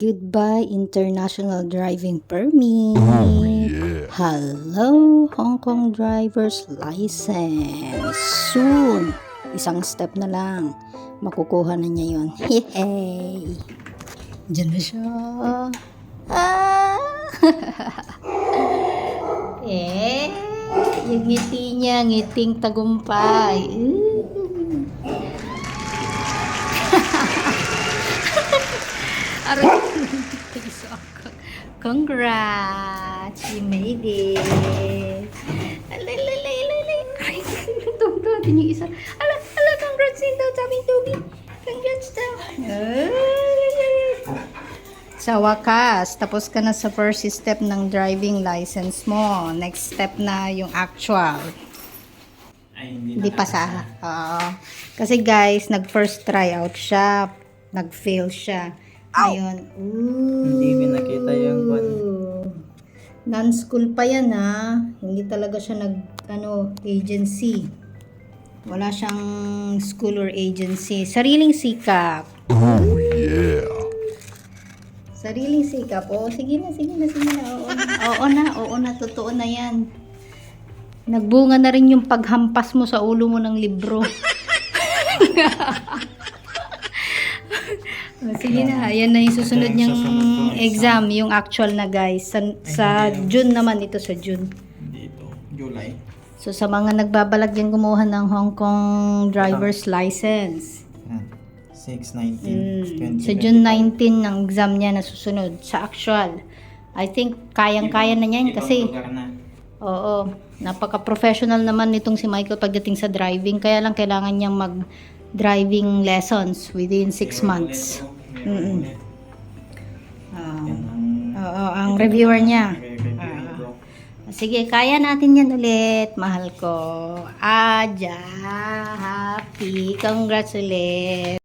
Goodbye International Driving Permit. Oh, yeah. Hello, Hong Kong driver's license. Soon, isang step na lang, makukuha na niya yun. Yay! Diyan na siya. Ah! eh, yung ngiti niya, ngiting tagumpay. Mm. Aray, Congrats! You made it! Alay, alay, alay, alay, alay. Ay, tumto din yung isa. Ala, ala, congrats din daw sa aming Toby. Congrats daw. Sa wakas, tapos ka na sa first step ng driving license mo. Next step na yung actual. Ay, hindi, Hindi pa sa... Oo. Kasi guys, nag-first tryout siya. Nag-fail siya. Ngayon, ooh. Hindi ko nakita yung one. Non-school pa yan ha. Hindi talaga siya nag, ano, agency. Wala siyang school or agency. Sariling sikap. Oh, yeah. Sariling sikap. Oo, sige na, sige na, sige na. Oo na, oo na, oo na, totoo na yan. Nagbunga na rin yung paghampas mo sa ulo mo ng libro. Oh, sige na, ayan na yung susunod niyang susunod exam, yung actual na guys. Sa, sa June naman ito, sa June. Dito, July. So sa mga nagbabalag dyan kumuha ng Hong Kong driver's license. Yan. 6, 19, Mm, 20, sa June 19 ang exam niya na susunod. Sa actual. I think kayang-kaya na kasi Ibang lugar na. oo, napaka-professional naman nitong si Michael pagdating sa driving. Kaya lang kailangan niyang mag driving lessons within 6 Meron months. oh. Mm-mm. ulit. Oo. Ang reviewer niya. bro. Sige, kaya natin yan ulit, mahal ko. Aja, happy, congrats ulit.